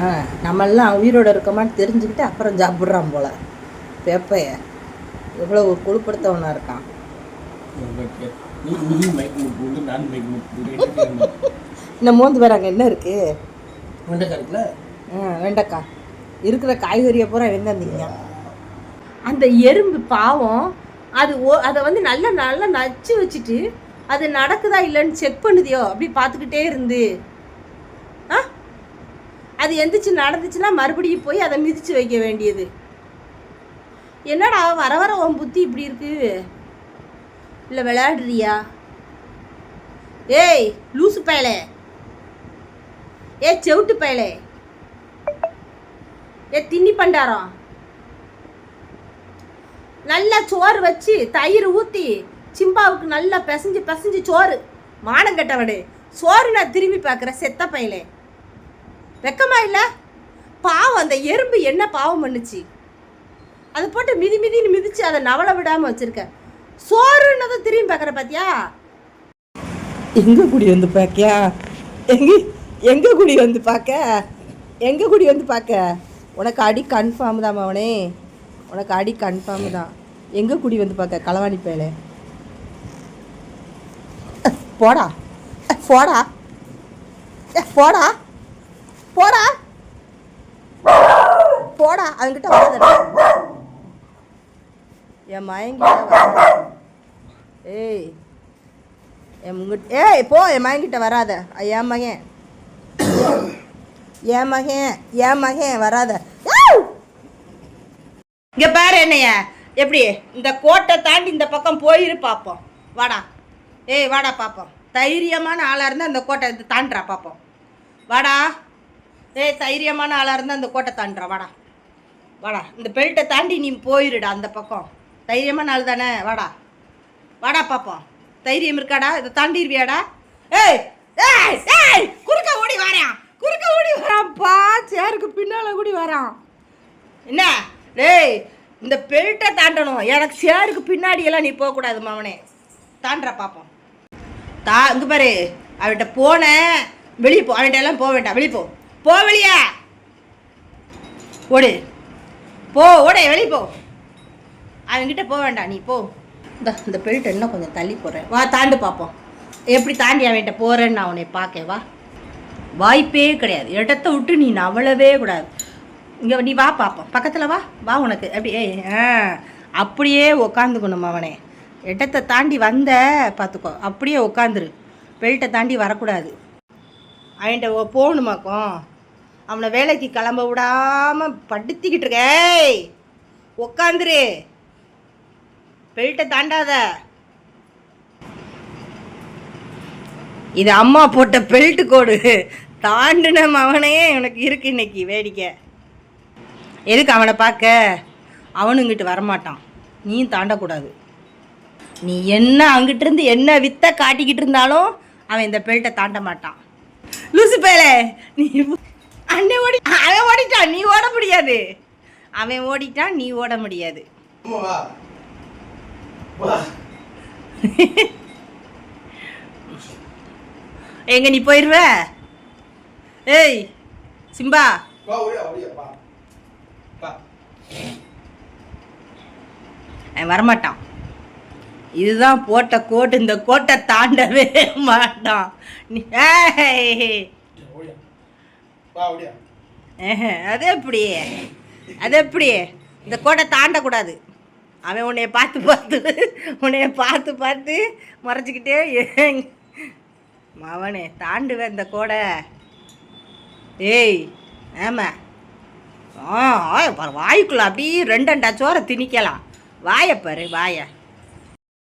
ஆ? நம்மெல்லாம் உயிரோட இருக்கோமான்னு தெரிஞ்சுக்கிட்டு அப்புறம் சாப்பிட்றான் போல. பெப்பைய. எவ்வளோ ஒரு கொழுப்படுத்தவனாக இருக்கான். இந்த மோந்து பேர் அங்கே என்ன இருக்குது வெண்டைக்காய் இருக்கிற காய்கறியை பூரா வெந்தந்தீங்க. அந்த எறும்பு பாவம் அது ஓ அதை வந்து நல்லா நல்லா நச்சு வச்சுட்டு அது நடக்குதா இல்லைன்னு செக் பண்ணுதியோ? அப்படி பார்த்துக்கிட்டே இருந்து. அது எந்திரிச்சு நடந்துச்சுன்னா மறுபடியும் போய் அதை மிதித்து வைக்க வேண்டியது. என்னடா வர வர உன் புத்தி இப்படி இருக்கு? இல்லை விளையாடுறியா? ஏய் லூசு பயலே. ஏ செவிட்டு பயலே. ஏ தின்னி பண்டாரம். நல்லா சோறு வச்சு தயிர் ஊற்றி சிம்பாவுக்கு நல்லா பிசைஞ்சு பிசைஞ்சு சோறு. மானம் கெட்டவனே. சோறு நான் திரும்பி பார்க்குறேன். செத்த பயலே. வெக்கமா இல்லை? பாவம் அந்த எறும்பு என்ன பாவம் பண்ணுச்சு? அது போட்டு மிதி மிதின்னு மிதிச்சு அதை நவளை விடாமல் வச்சிருக்க. சோறுன்னதை திரும்பி பார்க்குற பாத்தியா? எங்கே குடி வந்து பார்க்கியா எங்க எங்கே குடி வந்து பார்க்க எங்கே குடி வந்து பார்க்க உனக்கு அடி கன்ஃபார்ம் தான் அவனே உனக்கு அடி கன்ஃபார்ம் தான். எங்கே குடி வந்து பார்க்க களவாணி பேல போடா. போடா. போடா. போடா. போடா அவங்கிட்ட வராத என் மயங்கிட்ட ஏய் என் ஏய் போ என் மயங்கிட்ட வராத. என் மகன். என் மகன் என் மகன் வராத. இங்க பாரு என்னைய. எப்படி? இந்த கோட்டை தாண்டி இந்த பக்கம் போயிரு பார்ப்போம் வாடா. ஏய் வாடா பார்ப்போம் தைரியமான ஆளாக இருந்தால் அந்த கோட்டை தாண்டா தாண்டுறா பார்ப்போம் வாடா. ஏ தைரியமான ஆளாக இருந்தால் அந்த கோட்டை தாண்டுறா வாடா. வாடா இந்த பெல்ட்டை தாண்டி நீ போயிருடா அந்த பக்கம். தைரியமான ஆள் தானே வாடா. வாடா பார்ப்போம் தைரியம் இருக்காடா? இதை தாண்டிடுவியாடா ஏய் ஏய் ஏய் குறுக்க ஓடி வரான். குறுக்க ஓடி வரான்ப்பா சேருக்கு பின்னால் கூடி வரான். என்ன? டேய் இந்த பெல்ட்டை தாண்டணும். எனக்கு சேருக்கு பின்னாடியெல்லாம் நீ போகக்கூடாது மவனே. தாண்டா பார்ப்போம் தா இங்கே பாரு. அவன்கிட்ட போனேன். வெளியே போ அவன்கிட்ட எல்லாம் போக வேண்டாம். வெளியே போ. போ வெளிய. ஓடு. போ ஓடு வெளியே போ. அவன்கிட்ட போக வேண்டாம் நீ போ. இந்த இந்த பெல்ட் இன்னும் கொஞ்சம் தள்ளி போகிறேன் வா தாண்டு பார்ப்போம் எப்படி தாண்டி அவன்கிட்ட போகிறேன்னு நான் உன்னை பார்க்க வா. வாய்ப்பே கிடையாது. இடத்த விட்டு நீ நவளவே கூடாது. இங்கே நீ வா பார்ப்போம் பக்கத்தில் வா. வா உனக்கு. அப்படி ஏய் ஆ. அப்படியே உக்காந்துக்கணும் அவனே. இடத்த தாண்டி வந்த பார்த்துக்கோ அப்படியே உக்காந்துரு. பெல்ட்டை தாண்டி வரக்கூடாது. அவன்கிட்ட போகணுமாக்கும்? அவனை வேலைக்கு கிளம்ப விடாமல் படுத்திக்கிட்டு இருக்க. ஏய் உக்காந்துரு. பெல்ட்டை தாண்டாத. இது அம்மா போட்ட பெல்ட்டு கோடு. தாண்டின மகனையே எனக்கு இருக்கு இன்னைக்கு வேடிக்கை. எதுக்கு அவனை பார்க்க? அவனும் இங்கிட்டு வரமாட்டான். நீயும் தாண்டக்கூடாது. நீ என்ன அங்கிட்டிருந்து என்ன வித்தை காட்டிக்கிட்டு இருந்தாலும் அவன் இந்த பெல்ட்டை தாண்ட மாட்டான். லூசு பேலே. நீ அண்ணன் ஓடி அவன் ஓடிட்டான் நீ ஓட முடியாது. அவன் ஓடிட்டான் நீ ஓட முடியாது. எங்க நீ போயிருவ? ஏய் சிம்பா. அவன் வரமாட்டான். இதுதான் போட்ட கோட்டு இந்த கோட்டை தாண்டவே மாட்டான். அது எப்படி? அது எப்படி? இந்த கோட்டை தாண்டக்கூடாது. அவன் உன்னைய பார்த்து பார்த்து உன்னைய பார்த்து பார்த்து மறைச்சிக்கிட்டே. மவனே தாண்டுவேன் இந்த கோடை. ஏய் ஆமா ஆ வாய்க்குள்ள அப்படியே ரெண்டண்டா சோறை திணிக்கலாம். வாயை பாரு வாயை.